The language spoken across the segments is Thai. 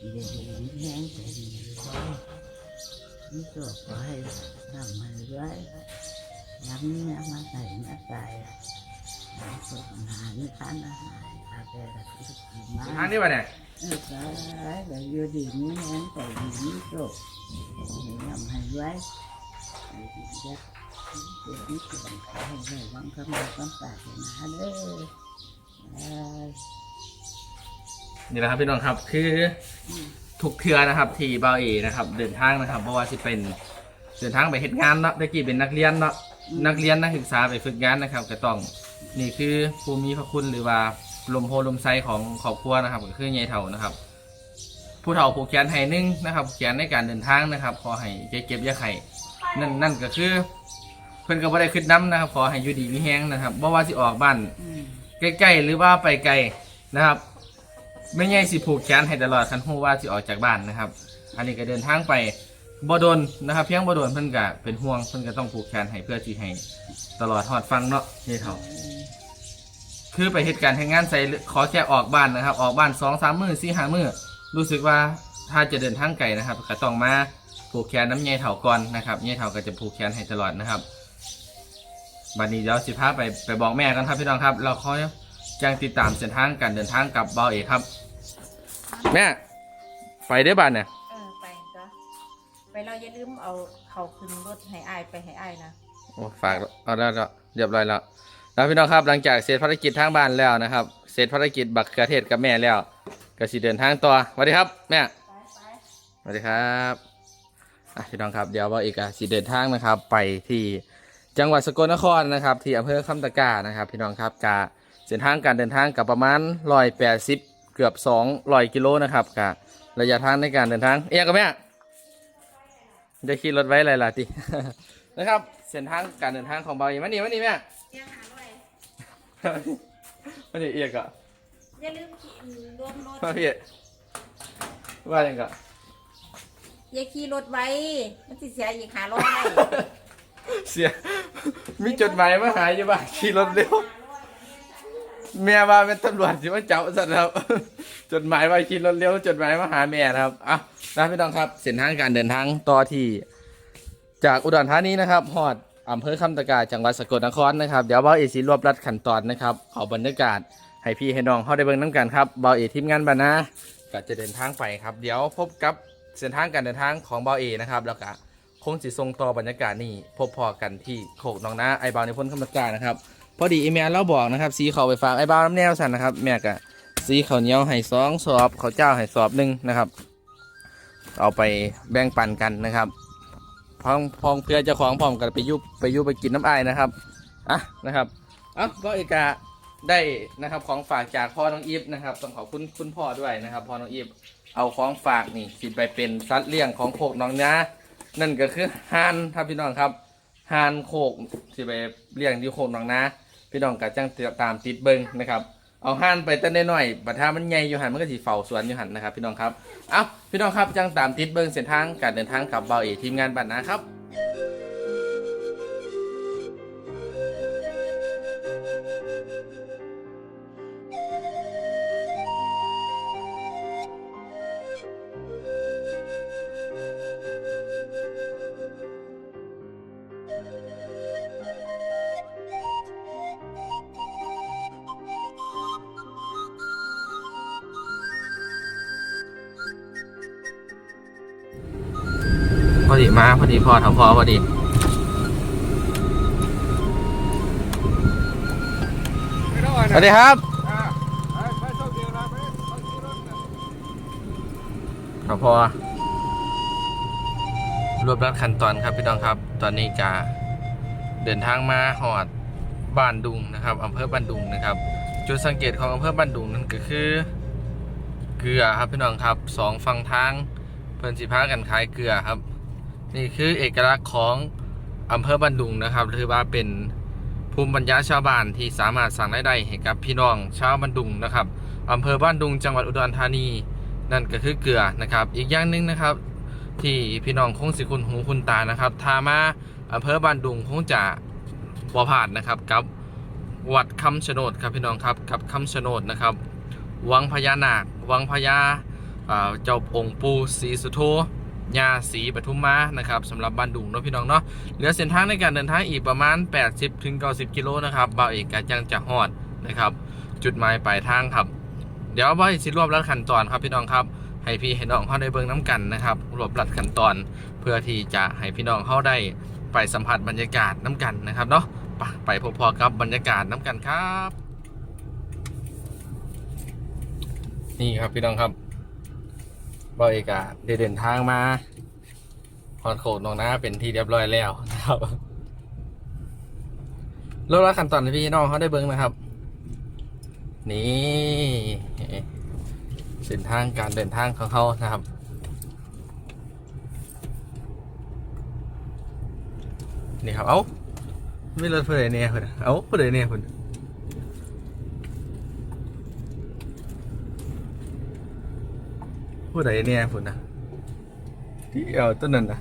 เดี๋ยวนี้แห้งแต่ดีเลยนี่ตัวขอให้ทำให้ด้วยย้ำเนี่ยมาใส่มาใส่หาคนหาไม่ทันอาหารอาแต่ละทุกทีมาทาง นี้ป่ะเนี่ยเออใช่แต่อยู่ดีนี้แห้งแต่ดีนี้ตัวย้ำให้ด้วยไอ้ดีจ้ะเดี๋ยวนี้ตัวขอให้ได้ยังคำมาคำปากนะเด้อนี่แหละครับพี่น้องครับคือทุกเทือนะครับที่เบาเอนะครับ เดินทางนะครับเพราะว่าสิเป็นเดินทางไปเฮ็ดงานเนาะตะกี้เป็นนักเรียนเนาะนักเรียนนักศึกษาไปฝึกงานนะครับก็ต้องนี่คือภูมิพระคุณหรือว่าลมโพลมไซของครอบครัวนะครับก็คือยายเฒ่านะครับ ผู้เฒ่าผูกแขนให้หนึ่งนะครับผูกแขนในการเดินทางนะครับขอให้เก็บเก็บอยาไข่นั่นนั่นก็คือเพิ่นก็บ่ได้ขึ้นน้ำนะครับขอให้อยู่ดีมีแฮงนะครับบ่ว่าสิออกบ้านใกล้ๆหรือว่าไปไกลนะครับ ไม่ง่ายสิผูกแขนให้ตลอดคันฮู้ว่าสิออกจากบ้านนะครับ อันนี้ก็เดินทางไปบ่โดนนะครับ เพียงบ่โดนเพิ่นก็เป็นห่วงเพิ่นก็ต้องผูกแขนให้เพื่อสิให้ตลอดฮอดฟังเนาะนี่เท่าคือไปเหตุการณ์ทางงานใส่ขอแค่ออกบ้านนะครับ ออกบ้าน2 3มื้อ4 5มื้อรู้สึกว่าถ้าจะเดินทางไกลนะครับก็ต้องมาผูกแขนน้ำใยเถาก่อนนะครับใยเถาก็จะผูกแขนให้ตลอดนะครับบัดนี้เดี๋ยวสิพาไปไปบอกแม่กันครับพี่น้องครับ เราคอ ยแจ้งติดตามเส้นทางการเดินทางกับเบาเอกครับ แม่ไปได้อบ้านเนี่ยเออไปจ้ะไปเราอย่าลืมเอาเขาขึ้นรถให้อายไปให้อายนะโอ้ฝากเอาแล้วก็เรียบร้อยแล้วแล้วพี่น้องครับหลังจากเสร็จภารกิจทางบ้านแล้วนะครับ เสร็จภารกิจบักเขือเทศกับแม่แล้ว ก็สิเดินทางต่อสวัสดีครับ แม่ไปไปสวัสดีครับอะพี่น้องครับเดี๋ยวเบาเอกอะสิเดินทางนะครับ ไปที่จังหวัดสกลนครนะครับ ที่อำเภอคำตะกร้านะครับ พี่น้องครับกะ เส้นทางการเดินทางกับประมาณร้อยแปดสิบเกือบสองร้อยกิโลนะครับกะระยะทางในการเดินทาง เอียงกับแม่จะขี่รถไว้อะไรล่ะตินะครับเส้นทางการเดินทางของเบาเอกมานี่มานี่แม่ยังหาด้วยมานี่เอียกอะอย่าลืมขี่รวมรถมาพี่ว่าอย่างกะอย่าขี่รถไว้ มันสิเสียอีกหาร้อยเสียมีจดหมายมาหาอยู่บ้านขี่รถเร็ว แม่ว่าเป็นตำรวจที่ว่าจับสัตว์ครับ จดหมายว่าขี่รถเร็วจดหมายมาหาแม่นะครับอะนะพี่น้องครับเส้นทางการเดินทางต่อที่ จากอุดรธานีนะครับฮอดอำเภอคำตะกาจังหวัดสกลนครนะครับเดี๋ยวเบาเอซีรวบรัดขั้นตอนนะครับเอาบรรยากาศให้พี่ให้น้องเข้าได้เบิ่งน้ำกันครับเบาเอทีมงานบานาก็จะเดินทางไปครับ เดี๋ยวพบกับเส้นทางการเดินทางของเบาเอนะครับแล้วก็คงสิทรงต่อบรรยากาศนี่พบพอกันที่โขกหนองนาไอเบาในพ้นคำตะกานะครับ พอดีอีเมลเราบอกนะครับสีเขาไปฝากไอ้บ้าวน้ำแนวสันนะครับ แม่กะสีเขาเหนียวให้สองสอบเขาเจ้าให้สอบหนึ่งนะครับ เอาไปแบ่งปันกันนะครับพองพองเพื่อเจ้าของพร้อมกันไปยุบไปยุบไปกินน้ำอายนะครับอะนะครับอะก็เอกาได้นะครับของฝากจากพ่อน้องอีฟนะครับต้องขอบคุณคุณพ่อด้วยนะครับพ่อน้องอีฟเอาของฝากนี่สิไปเป็นสัตว์เลี้ยงของโคกน้องนะนั่นก็คือห่านครับพี่น้องครับห่านโคกสิไปเลี้ยงที่โคกน้องนะ พี่น้องกะจังตามติดเบิงนะครับเอาห่านไปตั้งน้อยๆบัดถ้ามันใหญ่อยู่หันมันก็สิเฝ้าสวนอยู่หันนะครับ พี่น้องครับ เอาพี่น้องครับจังตามติดเบิงเส้นทางการเดินทางกับเบาเอทีมงานบัตรนะครับ มาพอดีพอทำพอพอดีสวัสดีครับทพอรวบรัดขั้นตอนครับพี่น้องครับ ตอนนี้กาเดินทางมาหอดบ้านดุงนะครับอำเภอบ้านดุงนะครับ จุดสังเกตของอำเภอบ้านดุงนั่นก็คือ เกลือครับพี่น้องครับสองฝั่งทางเพิ่นสิพากันขายเกลือครับ นี่คือเอกลักษณ์ของอำเภอบ้านดุงนะครับถือว่าเป็นภูมิปัญญาชาวบ้านที่สามารถสร้างรายได้ให้กับพี่น้องชาวบ้านดุงนะครับอำเภอบ้านดุงจังหวัดอุดรธานี นั่นก็คือเกลือนะครับ อีกอย่างหนึ่งนะครับ ที่พี่น้องคงสิคุณหูคุณตานะครับถ้ามาอำเภอบ้านดุงคงจะบ่ผ่านนะครับกับวัดคำชะโนดครับพี่น้องครับกับคำชะโนดนะครับ วังพญานาค วังพญาเจ้าองค์ปูศรีสุโธ ยาศรีปทุมมานะครับสำหรับบ้านดุงเนาะพี่น้องเนาะเหลือเส้นทางในการเดินทางอีกประมาณ 80ถึง90 กิโลนะครับบ่าวเอกกะจังจะฮอดนะครับ จุดหมายปลายทางครับ เดี๋ยวบ่าวเอกสิรวบรัดขั้นตอนครับพี่น้องครับให้พี่ให้น้องเขาได้เบิ่งน้ำกันนะครับรวบรัดขั้นตอนเพื่อที่จะให้พี่น้องเขาได้ไปสัมผัสบรรยากาศน้ำกันนะครับเนาะไปพอๆกับบรรยากาศน้ำกันครับ นี่ครับพี่น้องครับ บอยกาได้เดินทางมาฮอนโคดนองนาเป็นที่เรียบร้อยแล้วนะครับรถละขั้นตอนพี่น้องเขาได้เบิ้งนะครับ นี่เส้นทางการเดินทางของเขานะครับนี่ครับ เอ้าไม่รถเพื่อนเนี่ยเพื่อนเอ้าเพื่อนเนี่ยเพื่อน ผู้ใดเนี่ยเพื่อนนะที่เอาต้นนั้นนะ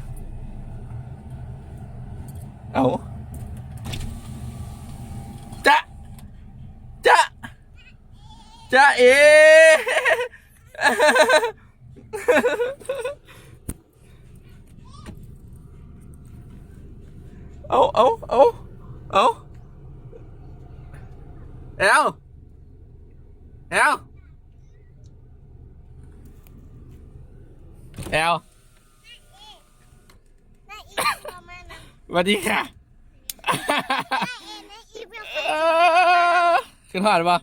เอาจะจะจะเอเอาเอาเอาเอาเอลเอล เอลน้าอีฟประมาณนั้นสวัสดีค่ะน้าเอน้าอีฟกับเอ้อขึ้นหอดปะ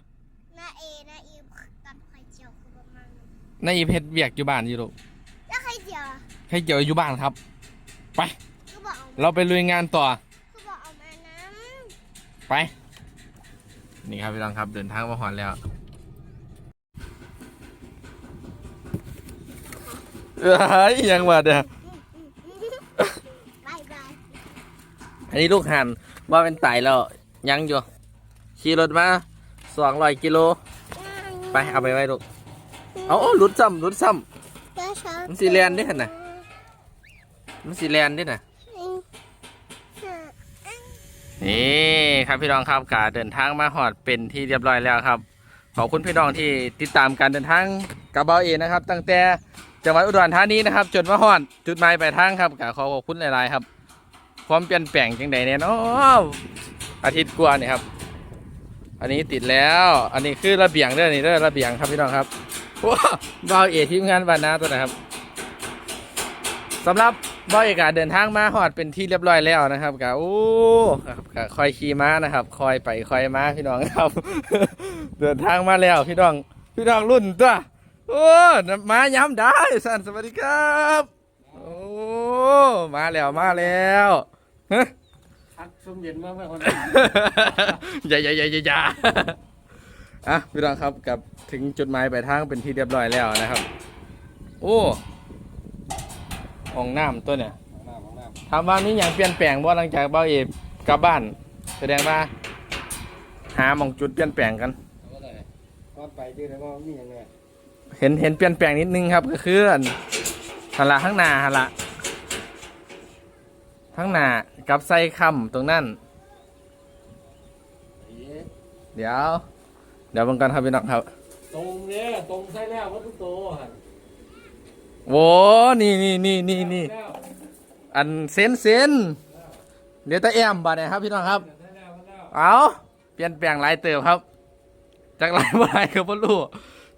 น้าเอน้าอีฟกับไข่เจียวคือประมาณนั้นนายเพชรเบียกอยู่บ้านอยู่ลูกแล้วไข่เจียวอะให้เกี่ยวอยู่บ้านครับ ไป คือบอกเอาเราไปลุยงานต่อ คือบอกเอามาน้ไป นี่ครับพี่น้องครับเดินทางมาหอนแล้ว เอ้ยยังวะเด้อำบายบายอันนี้ลูกหันว่าเป็นไตแล้วยังอยู่ขี่รถมาสองร้อยกิโลไปเอาไปไว้ลูกเอาเอาหลุดซ้ำหลุดซ้มันสิแลนด์ด้วยหั่นน่ะำมันสีแลนด้วยนะนี่ครับพี่น้องครับกาเดินทางมาหอดเป็นที่เรียบร้อยแล้วครับ ขอบคุณพี่น้องที่ติดตามการเดินทางกับเบาเอนะครับ ตั้งแต่ จังหวัดอุดรธานีนะครับจนมาหอดจุดหมายปลายทางครับกขอขอบคุณหลายๆครับ ความเปลี่ยนแปลงจังใดเนี่ยเนาะอาทิตย์กว่านี่ครับ อันนี้ติดแล้ว อันนี้คือระเบียงเด้อนี่เด้อระเบียงครับพี่น้องครับว้าวเบาเอทีมงานบานนาตัวนะครับสำหรับเบาเอกาเดินทางมาหอดเป็นที่เรียบร้อยแล้วนะครับกะโอ้ครับกะคอยขี่ม้านะครับ คอยไปคอยมาพี่น้องครับ เดินทางมาแล้วพี่น้อง พี่น้องรุ่นตัว โอ้มาย้ำได้สันสวัสดีครับ โอ้มาแล้วมาแล้วฮะพักซุ่มเย็นมากไม่คนอย่าอย่าอย่าอย่าอย่าอะพี่น้องครับกลับถึงจุดหมายปลายทางเป็นที่เรียบร้อยแล้วนะครับ โอ้ห้องน้ำตัวเนี่ยน้ำของน้ถามว่ามีอย่างเปลี่ยนแปลงบ่หลังจากเบ้าเอกกลับบ้าน แสดงว่า หาหมองจุดเปลี่ยนแปลงกันำก็ได้ก้อนไปยืดแล้วก็มีอย่างเงี้ย เห็นเห็นเปลี่ยนแปลงนิดนึงครับก็คืออันหันละข้างหน้าหันละข้างหน้ากับไส้คำตรงนั้น เดี๋ยว เดี๋ยวเบังกันครับพี่น้องครับ ตรงเนี้ยตรงใช่แล้ววัตถุโตหันโว้นี่นี่นี่นี่นี่แล้วอันเซนเซนเดี๋ยวตาแอมบาดเนี่ยครับพี่น้องครับใช่แล้วใช่แล้วเอาเปลี่ยนแปลงหลายเติบครับ จากหลายบ่หลายคือพ่รู้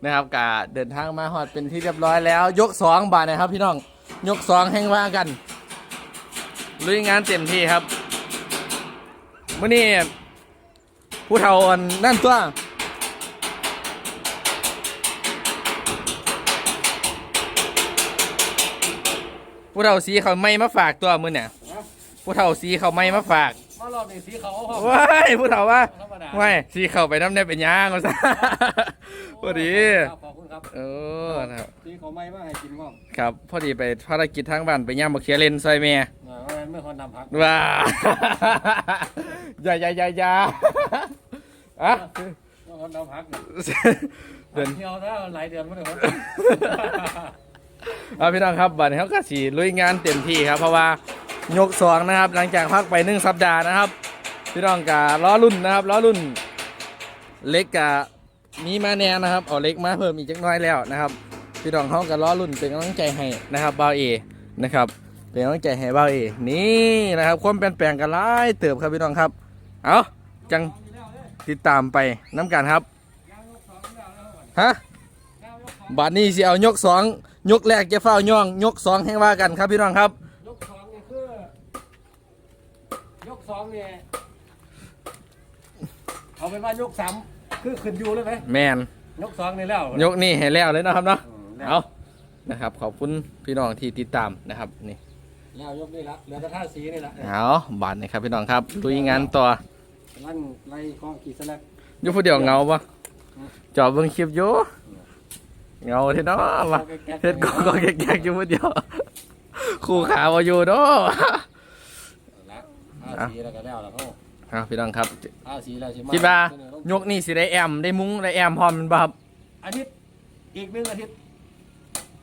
นะครับกาเดินทางมาฮอดเป็นที่เรียบร้อยแล้ว ยกสองบาทนะครับพี่น้องยกสองแห่งว่ากันลุยงานเต็มที่ครับเมื่อนี้ผู้เฒ่าอันนั่นตัวผู้เฒ่าสีเขาไม่มาฝากตัวมือเนี่ยผู้เฒ่าสีเขาไม่มาฝาก มารอบนี้สีเขาพอว้ายผู้เฒ่าว่าธรรมดาว้ายสีเขาไปน้ำเนี่ยเป็นยางมาซะพอดีขอบคุณครับเออนะครับสีเขาไม่มาให้กินมั่งครับ พอดีไปภารกิจทางบ้านไปย่ามบักเขียเลนซอยเมียเพราะฉะนั้นไม่ควรนำพักว้าอย่าอย่าอย่าอย่าอะไม่ควรนำพักเดินเที่ยวถ้าหลายเดือนไม่ได้คนเอาพี่น้องครับบัดนี้เขาก็สีลุยงานเต็มที่ครับเพราะว่า ยกสองนะครับ หลังจากพักไปหนึ่งสัปดาห์นะครับพี่น้องกะล้อรุ่นนะครับล้อรุ่น เล็กกะมีมาแน่นะครับเอาเล็กมาเพิ่มอีกจักน้อยแล้วนะครับพี่น้องเขาก็ล้อรุ่นเป็นกำลังใจให้นะครับบ่าวเอนะครับเป็นกำลังใจให้บ่าวเอนี่นะครับความเปลี่ยนแปลงกันหลายเติบครับพี่น้องครับเอาจังติดตามไปน้ำกันครับฮะบัดนี้สิเอายกสองยกแรกจะเฝ้าย่อง ยกสองให้ว่ากันครับพี่น้องครับ ยกสองนี่คือ ยกสองเนี่ยเอาเป็นว่ายกสามคือขึ้นอยู่เลยไหมแมนยกสองนี่แล้ว ยกนี่ให้แล้วเลยนะครับเนาะอืมแล้ว เอานะครับ ขอบคุณพี่น้องที่ติดตามนะครับนี่แล้วยกนี่ละเหลือแต่ท่าสีนี่ละเอาบาดนี่ครับพี่น้องครับลุยงานต่อลั่นไล่ข้อกี่สลักอยู่ผู้เดียวเหงาปะจอบเบิ่งคลิปอยู่เหงาที่เนาะวะ เฮ็ดก็ก็แกกๆอยู่ผู้เดียว คู่ขาบ่อยู่เนาะ ละท่าสีแล้วก็แล้วแล้วเขาเอาพี่น้องครับท่าสีแล้วใช่ไหมคิดว่ายกนี่สิได้แอมได้มุ้งได้แอมพร้อมแมันบ่ครับ อาทิตย์อีกหนึ่งอาทิตย์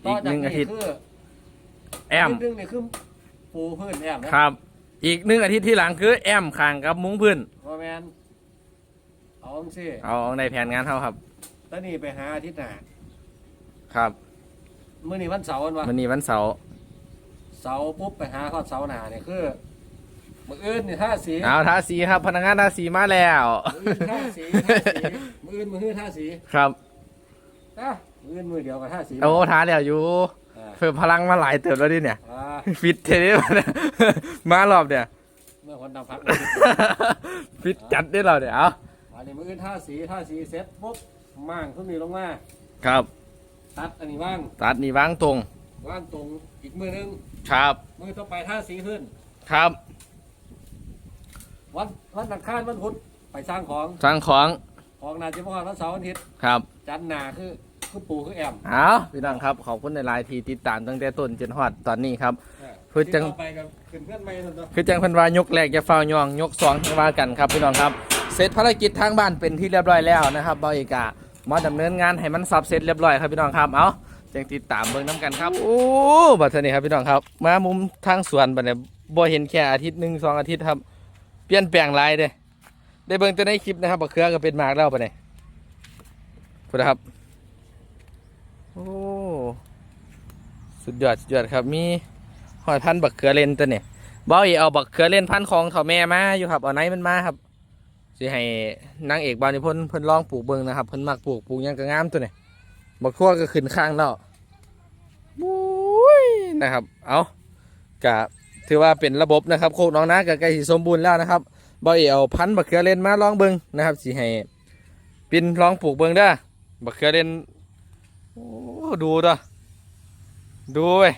อีกหนึ่งอาทิตย์ ต่จกนี้แอมคืออาทิตย์หนึ่งนี่คือปูพื้นแอมนะครับ อีกหนึ่งอาทิตย์ที่หลังคือแอมข้างกับมุ้งพื้นพ่อแมนเอาจังสิเอาในแผนงานเฮาครับตอนนี้ไปหาอาทิตย์หน้าครับมื้อนี้วันเสาร์วันวะ วันนี้วันเสาร์เสาร์ปุ๊บไปหาข้อเสาร์หน้าเนี่ยคือ มื้ออื่นนี่ท่าสีเอาทาสีครับ พนักงานทาสีมาแล้วมื้ออื่นท่าสีท่าสีมื้ออื่นมื้อฮื้อท่าสีครับนะมื้ออื่นมื้อเดียวกับท่าสีโอ้ท้าแล้วอยู่อ่าเพิ่มพลังมาหลายเติบแล้วดิเนี่ยอ่าฟิตเทนี้มาเนี่ยมารอบเนี่ยเมื่อคนดำพักฟิตจัดได้เราเนี่ยเอาอันนี้มื้ออื่นท่าสีท่าสีเสร็จปุ๊บม่างขึ้นนี่ลงมาครับ ตัดอันนี้ว่างตัดนี่วางตรงว่างตรงอีกมือนึงครับ มือต่อไปท่าสีขึ้นครับ วันวันอังคารวันพุธไปสร้างของสร้างของของนาจิมพรวันเสาร์วันอาทิตย์ครับ จันทร์หนาคือคือปูคือแอมเอาพี่น้องครับขอบคุณในไลน์ที่ติดตามตั้งแต่ต้นจนฮอดตอนนี้ครับเพื่อจังที่ต่อไปกับขึ้นเพื่อนไม่นั่นตัวคือจังเพันวายกแรกจะเฝ้ายองยกสองให้ว่ากันครับพี่น้องครับ เสร็จภารกิจทางบ้านเป็นที่เรียบร้อยแล้วนะครับบอยกามาดำเนินงานให้มันสับเสร็จเรียบร้อยครับพี่น้องครับเอาจังติดตามเบิ่งน้ำกันครับโอ้บัดเทอนี้ครับพี่น้องครับ มามุมทางสวนบัดเนี่ยบ่เห็นแค่อาทิตย์หนึ่งสองอาทิตย์ครับ เปลี่ยนแปลงลายเด้ได้เบิ่งแต่ในคลิปนะครับบักเขือก็เป็นหมากแล้วปะเนี่ยพูดนครับ โอ้ สุดยอดสุดยอดครับ มีหอยพันธุ์บักเขือเล่นตัวเนี่ยบ่อยเอาบักเขือเล่นพันธุ์ของเขาแม่มาอยู่ครับ เอาไหนมันมาครับสิให้นางเอกบานิพนธ์เพิ่นลองปลูกเบิ่งนะครับเพิ่นมักปลูกปลูกยังก็งามตัวเนี้บักทั่วก็ขึ้นข้างแล้วบุ้ยนะครับ เอากะ ถือว่าเป็นระบบนะครับโคกน้องนาก็ใกล้สิสมบูรณ์แล้วนะครับบ่อยเอาพันบักเขือเล่นมาลองเบิงนะครับสิให้ปินลองปลูกเบิ่งเด้อบักเขือเล่นโอ้ดูเด้อดูเว้ย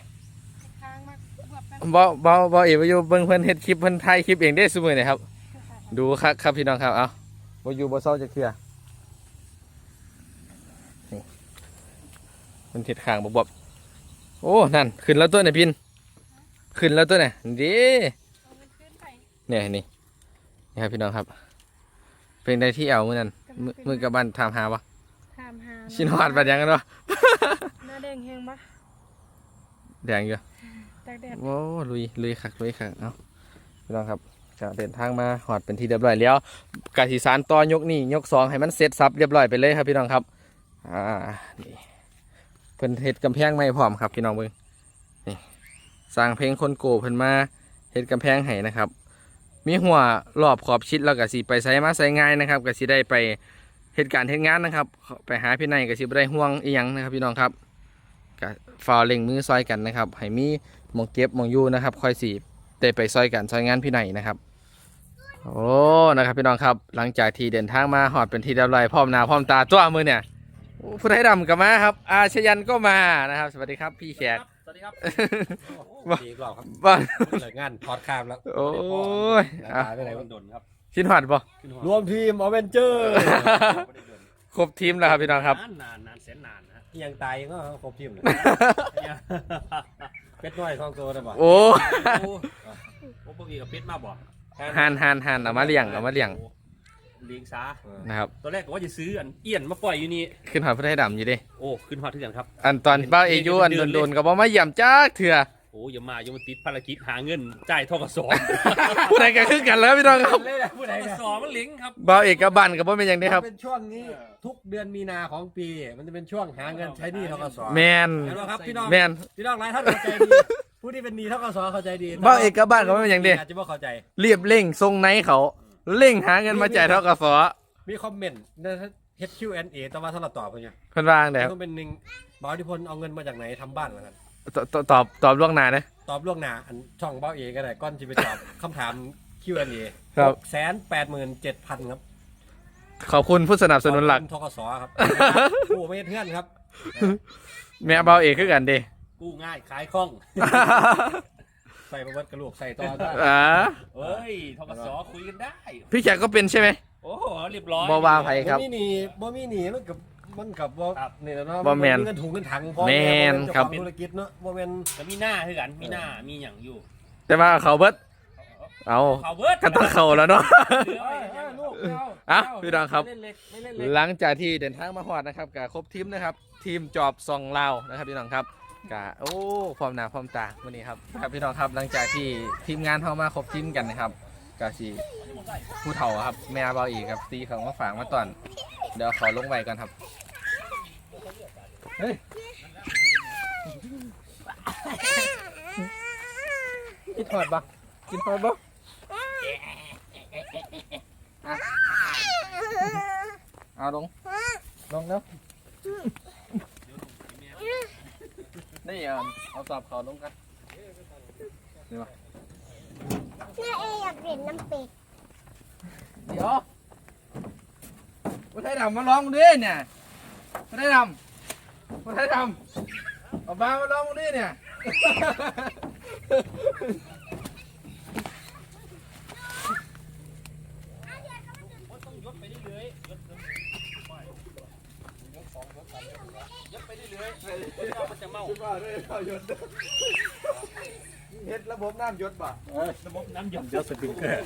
บ่บ่บ่เอ๋อยู่เบิ่งเพิ่นเฮ็ดคลิปเพิ่นถ่ายคลิปเองได้ซุมื้อนี่ครับ ดูครับครับพี่น้องครับเอาบ่อยู่บ่เซาจักเทื่อนี่เพิ่นเฮ็ดขางบ่บอบโอ้ นั่น ขึ้นแล้วตัวน่ะพิน ขึ้นแล้วตัวน่ะเด้เอามันขึ้นไปเนี่ยนี่นี่ครับพี่น้องครับเป็นได้ที่เอามื้อนั้นมื้อมื้อกับบ้านถามหาบ่ถามหาชินฮอดบัดยังกันบ่หน้าแดงแห้งปะแดงอยู่ตากแดดโอ้ลุยลุยคักลุยคักเอาพี่น้องครับก็เดินทางมาหอดเป็นที่เรียบร้อยแล้วกาสีสารต่อยกนี่ยกสองให้มันเสร็จสับเรียบร้อยไปเลยครับพี่น้องครับอ่านี่เพิ่นเฮ็ดกำแพงไม่พร้อมครับพี่น้องเบิ่งนี่ สร้างเพลงคนโกเพิ่นมาเฮ็ดกำแพงให้นะครับ มีหัวรอบขอบชิดแล้วก็สิไปใส่มาใส่ง่ายนะครับก็สิได้ไปเหตุการณ์เฮ็ดงานนะครับ ไปหาพี่นายก็สิบ่ได้ห่วงอีหยังนะครับพี่น้องครับก็ฝ่าเล่งมือซอยกันนะครับให้มีหมองเก็บมองอยู่นะครับคอยสีได้ไปซอยกันซอยงานพี่ไหนนะครับโอ้นะครับพี่น้องครับหลังจากที่เดินทางมาหอดเป็นที่เรียบร้อยพร้อมหน้าพร้อมตาตัวมือเนี่ยผู้ไทยดำก็มาครับอาชยันก็มานะครับ สวัสดีครับพี่แขก สวัสดีครับว่าดีกว่าครับบ้านเลิกงานถอดคามแล้วโอ้ยหอะายไปไหนวันดนครับชินหอดบ่รวมทีมอเวนเจอร์ครบทีมแล้วครับพี่น้องครับ นานนานนานแสนนานนะยังตายก็ครบทีมเลยเป็ดน้อยสองตัวได้ป่ะโอ้โอ้บางทีกับเพชรมาบ่หันหันหันเอามาเลี้ยงเอามาเลี้ยง เลี้ยงซานะครับตอนแรกก็ว่าจะซื้ออันเอี้ยนมาปล่อยอยู่นี่ขึ้นหอดผู้ไทยดำอยู่เดิโอ้ขึ้นฮอดทุกอย่างครับอันตอนเบ้าเอยูอันโดนๆก็บ่มาเยี่ยมจ้าเถื่อโอ้อ้อย่ามาอย่ามาติดภารกิจหาเงินจ่ายทกสผู้ใดก็คือกันแล้วพี่น้องครับเลยนะผู้ทใดกกันสมันลิงก์ครับเบาเอกกับบันกับบ่เป็นอย่างนี้ครับเป็นช่วงนี้ทุกเดือนมีนาของปี มันจะเป็นช่วงหาเงินใช้หนี้ทกสแมนเห็นไหมครับพี่น้องแมนพี่น้องหลายท่านเข้าใจดีผู้ที่เป็นหนี้ทกสเข้าใจดีเบาเอกกับบ้านก็ไม่เป็นอย่างเดียวอาจจะไม่เข้าใจเรียบเร่งทรงไนท์เขา เร่งหาเงินมาจ่ายเท่ากับสอมีคอมเมนต์ใน HQ&A แต่ว่าสำหรับตอบเพื่อนเนี่ยเพิ่นว่าจั่งใดครับต้องเป็นหนึ่งบาวที่พลเอาเงินมาจากไหนทำบ้านแล้วกันตตตอบตอบล่วงหน้านะตอบล่วงหน้าอันช่องเบ้าเอก็ได้ก้อนจะไปตอบคำถาม Q&A ครับแสนแปดหมื่นเจ็ดพันครับขอบคุณผู้สนับสนุนหลักขอบคุณทกสครับ ผู้ไม่เพื่อนครับ แม่เบาเอกคือกันเด้กู้ง่ายขายคล่อง ใส่ประวัติกระโหลกใส่ต่อได้อ่าเฮ้ยทกสคุยกันได้ พี่แขกก็เป็นใช่ไหมโอ้โหเรียบร้อยบ่ว่าไผครับ บ่มีหนีบ่มีหนีมันกับมันกับบ่ครับ นี่แหละเนาะบ่แม่นเงินถุงเงินถังพอแม่นครับเจ้าของธุรกิจเนาะบ่แม่นแล้วมีหน้าคือกันมีหน้ามีอย่างอยู่แต่ว่าเขาเบิดเอาเขาเบิร์ดก็ต้องเขาแล้วเนาะเหลือเอ้ไว้ยให้เอ้ยยังลูกเาอะเาพี่น้องครับ ไม่เล่นเล็กไม่เล่นเล็ก หลังจากที่เดินทางมาฮอดนะครับกับครบทีมนะครับ ทีมจอบซองลาวนะครับพี่น้องครับ กะโอ้พร้อมหน้าพร้อมตาวันนี้ครับครับพี่น้องครับหลังจากที่ทีมงานเข้ามาครบทีมกันนะครับกะสีผู้เฒ่าครับ แม่เบาอีกครับตีเขามาฝากมาตอน เดี๋ยวขอลงไว้ก่อนครับเฮ้ยกินทอดปะกินทอดปะอะเอาลงลงแล้ว นี่อะเอาตอบเขาลงกันแม่เออยากเรียนน้ำเป็ดเดี๋ยวผู้ไทยดำมาลองดิเนี่ยผู้ไทยดำผู้ไทยดำเอาบ้ามาลองดิเนี่ย มันจะเมาเฮ็ดระบบน้ำยศบ่ระบบน้ำหยดเดี๋ยวสปริงเกอร์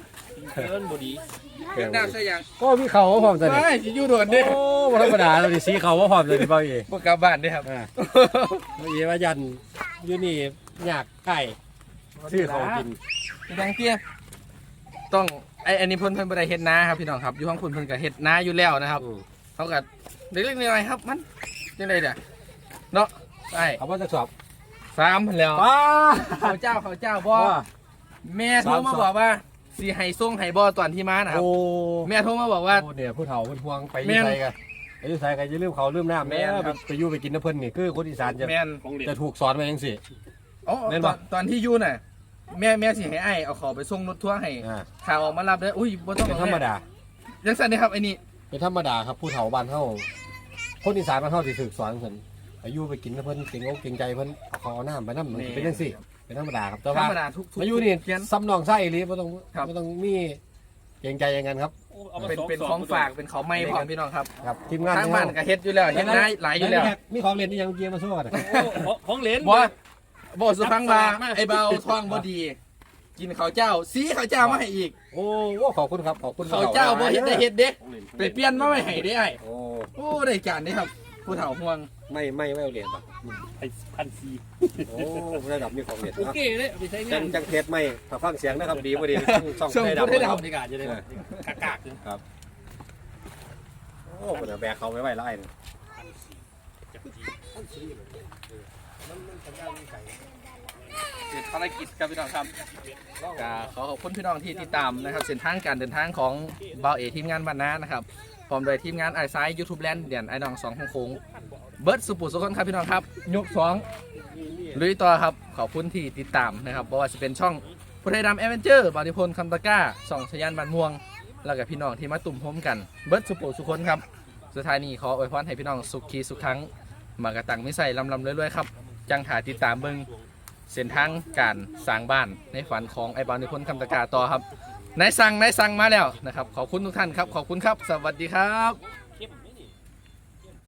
เกินบดีเฮ็ดน้ำใช่ยังก็มีเขาว่าพร้อมจะไม่สิอยู่โดดเด้โอ้บ่ธรรมดาเลยสีเขาว่าพร้อมเลยที่เบ้าเอบ่กลับบ้านเด้ครับอ่าเบ้าเอว่ายันอยู่นี่อยากไก่ซื้อของกินพี่แดงเตี้ยต้องไอ้อันนี้เพิ่นเพิ่นบ่ได้เฮ็ดนาครับพี่น้องครับอยู่ห้องเพิ่นเพิ่นก็เฮ็ดนาอยู่แล้วนะครับอืมเขาก็เล็กๆน้อยๆครับมันจังได๋เด้อเนาะ ไอ้เอาว่าจะสอบสามพันแล้วว้าเขาเจ้าเขาเจ้าบ่ว่าแม่โทรมาสามสองบอกว่าสิให้ส่งให้บ่ตอนที่มานะครับโอ้แม่โทรมาบอกว่าโอ้เนี่ยผู้เฒ่าผู้ทวงไปอแม่ยู่นไสกันไปอยู่ไสกันอย่าลืมเขาลืมน้ำแม่แม่นครับไปอยู่ไปกินน้ำเพิ่นนี่คือคนอีสานจะแม่นของเหรียญจะถูกสอนมาจังสิอ๋อแม่นตบ่อนตอนที่อยู่น่ะแม่แม่สิให้ไอ้เอาของไปส่งรถทัวร์ให้อ่าข่าวออกมารับเด้ออุ้ยบ่ต้องเป็นหธรรมดายังสั่นเด้ครับไอ้นี่เป็นธรรมดาครับผู้เฒ่าบ้านเฮาคนอีสานบ้านเฮาสิถูกสอนเพิ่น ไปอยู่ไปกินน้ำเพิ่นเก่งอกเก่งใจเพิ่นเอาเขาเอาน้ำไปน้ำมันสิเป็นจังซี่เป็นธรรมดาครับแต่ธรว่ารมดาทุกทุกมาอยู่นี่เพี้ยน ซ้ำนองไส้อีหลีบ่ต้องครับ บ่ต้องมีเก่งใจอย่างนั้นครับเอามาเป็นสองเป็นสของฝากเป็นของไม่พร้อมพี่น้องครับครับทีมงานทางบ้านก็เฮ็ดอยู่แล้วเฮ็ดได้หลายอยู่แล้วมีของเล่นที่ยังเกียร์มาสู้กัน โอ้ของเหรียญบ่บ่สุพังว่าจับสลากมาไอ้เบาท้องบ่ดี กินข้าวเจ้าสีข้าวเจ้ามาให้อีกโอ้โหขอบคุณครับขอบคุณข้าวเจ้าบ่เฮ็ดได้เฮ็ดเด้ของเหรียญไปเปลี่ยนมาไว้ให้ได้ไอ้โอ้ โอ้ได้การนี่ครับ ผู้เฒ่าห่วงไม่ไม่ไม่เอาเหรียญป่ะไปพันสี่โอ้ระดับมีของเหรียญโอเคเลยเอาไปใช้จังางนจังเทสไม่ถ้าฟังเสียงนะครับดีบ่ดีช่องช่องไทยผู้ได้ดำดบรรยากาศจะได้กากากๆเลยโอ้คนแบกเขาไว้ไว้ไล่เส ร็จภารกิจครับพี่น้องครับก็ขอขอบคุณพี่น้องที่ติดตามนะครับเส้นทางการเดินทางของเบาเอทีมงานบ้านนานะครับพร้อมโดยทีมงานไอซ้ายยูทูบแลนด์เดียนไอน้องสองโค้งเบิร์ดสุปุสุคนครับพี่น้องครับ ยกสองลุยต่อครับขอบคุณที่ติดตามนะครับเพราะว่าจะเป็นช่องพุทธไทยดำแอเวนเจอร์บาริพลคำตะก้าสองชยานบันม่วง แล้วกับพี่น้องที่มาตุ่มพร้อมกันเบิร์ดสุปุสุคนครับสุดท้ายนี้ขออวยพรให้พี่น้องสุขีสุขครั้งมากระตังไม่ใส่ลำลำเรื่อยๆครับจังหาติดตามเบิง เส้นทางการสร้างบ้านในฝันของไอ้บอลในพลคำตะกาต่อครับนายสั่งนายสั่งมาแล้วนะครับ ขอบคุณทุกท่านครับ ขอบคุณครับ สวัสดีครับ